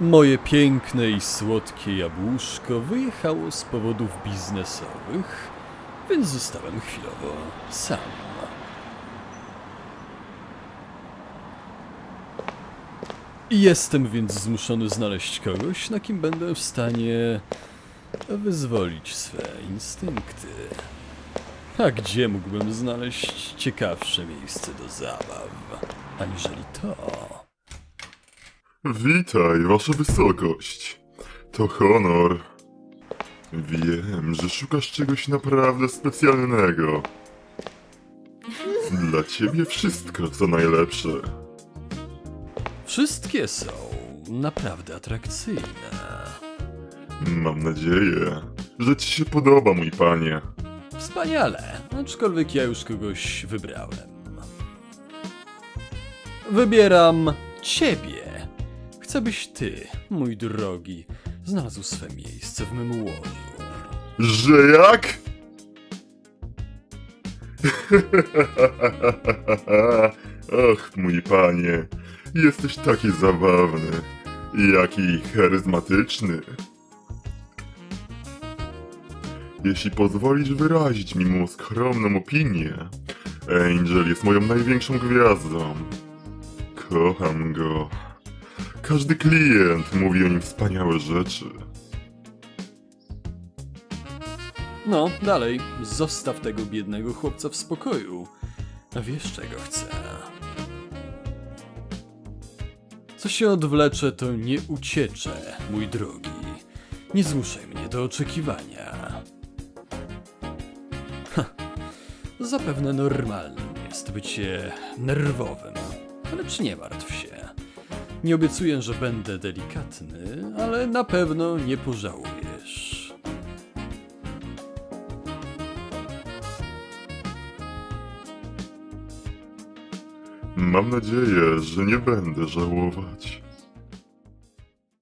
Moje piękne i słodkie jabłuszko wyjechało z powodów biznesowych, więc zostałem chwilowo sam. Jestem więc zmuszony znaleźć kogoś, na kim będę w stanie wyzwolić swe instynkty. A gdzie mógłbym znaleźć ciekawsze miejsce do zabaw, aniżeli to? Witaj, wasza wysokość. To honor. Wiem, że szukasz czegoś naprawdę specjalnego. Dla ciebie wszystko, co najlepsze. Wszystkie są naprawdę atrakcyjne. Mam nadzieję, że ci się podoba, mój panie. Wspaniale, aczkolwiek ja już kogoś wybrałem. Wybieram ciebie. Chcę, byś ty, mój drogi, znalazł swe miejsce w mym łożu. Że jak? Och, mój panie, jesteś taki zabawny, jaki charyzmatyczny. Jeśli pozwolisz wyrazić mi mu skromną opinię, Angel jest moją największą gwiazdą. Kocham go. Każdy klient mówi o nim wspaniałe rzeczy. No, dalej, zostaw tego biednego chłopca w spokoju. A wiesz czego chcę? Co się odwlecze, to nie ucieczę, mój drogi. Nie zmuszaj mnie do oczekiwania. Ha, zapewne normalnym jest bycie nerwowym, lecz nie martw się. Nie obiecuję, że będę delikatny, ale na pewno nie pożałujesz. Mam nadzieję, że nie będę żałować.